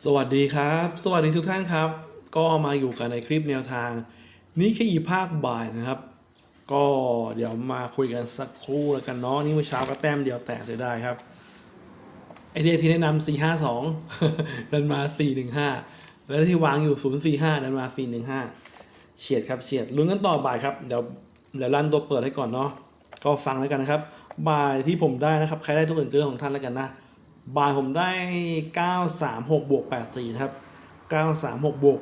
สวัสดีครับ สวัสดีทุกท่านครับ ก็มาอยู่กันในคลิปแนวทางนี่แค่อีภาคบ่ายนะครับ ก็เดี๋ยวมาคุยกันสักครู่แล้วกันเนาะนี่เมื่อเช้าก็แต้มเดียวแตกเสียดายครับไอเดียที่แนะนำ4 5 2ดันมา4 1 5แล้วที่วางอยู่0 4 5ดันมา4 1 5เฉียดครับเฉียดลุ้นกันต่อบ่ายครับเดี๋ยวเดี๋ยวลั่นตัวเปิดให้ก่อนเนาะก็ฟังแล้วกันนะครับบ่ายที่ผมได้นะครับใครได้ตัวอื่นเรื่องของท่านแล้วกันนะ บ่ายผมได้ 936 บวก 84 นะครับ 936 บวก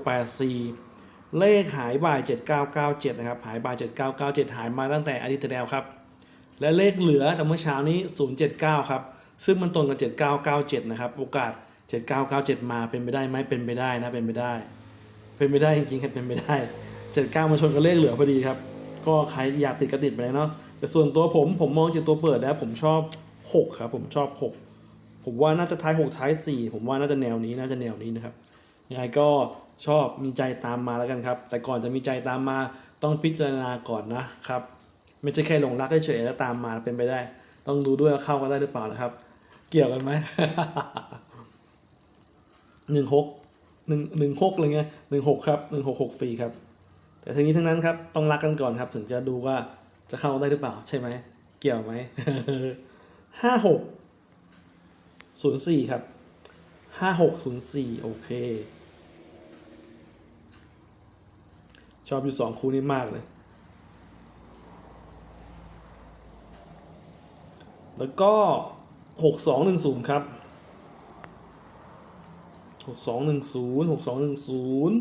84 เลขหายบ่าย 7997 นะครับ หายบ่าย 7997 หายมาตั้งแต่อาทิตย์ที่แล้วครับ และเลขเหลือแต่เมื่อเช้านี้ 079 ครับ ซึ่งมันตรงกับ 7997 นะครับ โอกาส 7997 มาเป็นไปได้ไหมเป็นไปได้นะ เป็นไปได้ เป็นไปได้จริงๆครับ เป็นไปได้ 79 มาชนกับเลขเหลือพอดีครับ ก็ใครอยากติดก็ติดไปเลยเนาะ แต่ส่วนตัวผม ผมมองจากตัวเปิดแล้วผมชอบ 6 ครับ ผมชอบ 6 ผมว่าน่าจะท้าย6ท้าย 4 ผมว่าน่าจะแนวนี้น่าจะแนวนี้นะครับยังไงก็ชอบมีใจตามมาแล้วกันครับ แต่ก่อนจะมีใจตามมาต้องพิจารณาก่อนนะครับ ไม่ใช่แค่หลงรักเฉยๆแล้วตามมาเป็นไปได้ ต้องดูด้วยเข้ากันได้หรือเปล่านะครับ เกี่ยวกันไหมหนึ่งหกหนึ่งหนึ่งหกอะไรเงี้ยหนึ่งหกครับหนึ่งหกหกฟรีครับ แต่ทั้งนี้ทั้งนั้นครับต้องรักกันก่อนครับ ถึงจะดูว่าจะเข้าได้หรือเปล่าใช่ไหมเกี่ยวไหมห้าหก ศูนย์สี่ครับห้าหกศูนย์สี่โอเค ชอบอยู่สองคู่นี้มากเลย แล้วก็หกสองหนึ่งศูนย์ครับหกสองหนึ่งศูนย์หกสองหนึ่งศูนย์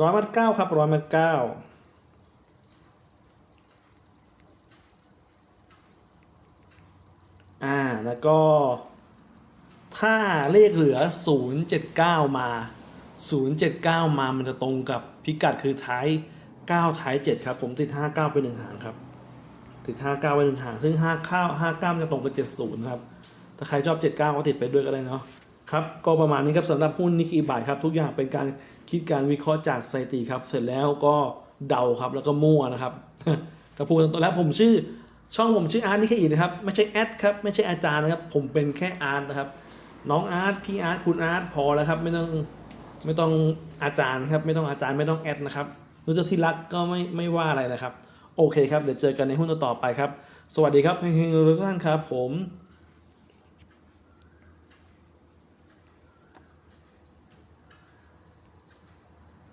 ร้อยมัดเก้าครับร้อยมัดเก้าอ่า แล้วก็ ถ้าเลขเหลือ 079 มา 079 มามันจะตรงกับพิกัดคือท้าย 9 ท้าย 7 ครับ ผมติด 59 ไปหนึ่งหางครับ ติด 59 ไปหนึ่งหาง ซึ่ง5ข้าว59 จะตรงกับ 70 ครับ ถ้าใครชอบ 79 ก็ติดไปด้วยก็ได้เนาะ ครับ ก็ประมาณนี้ครับสำหรับหุ้นนิกีบายครับ ทุกอย่างเป็นการคิดการวิเคราะห์จากสถิติครับ เสร็จแล้วก็เดาครับ แล้วก็มั่วนะครับกระพูดตรงๆแล้วผมชื่อช่องผมชื่ออาร์ตนิกอีนะครับ ไม่ใช่แอดครับ ไม่ใช่อาจารย์นะครับ ผมเป็นแค่อาร์ตนะครับ น้องอาร์ตพี่อาร์ตคุณอาร์ตพอแล้วครับไม่ต้องไม่ต้องอาจารย์ครับ ไม่ต้องอาจารย์ไม่ต้องแอดนะครับรู้จักที่รักก็ไม่ไม่ว่าอะไรนะครับ โอเคครับ เดี๋ยวเจอกันในหุ้นต่อไปครับ สวัสดีครับเฮงๆทุกท่านครับผม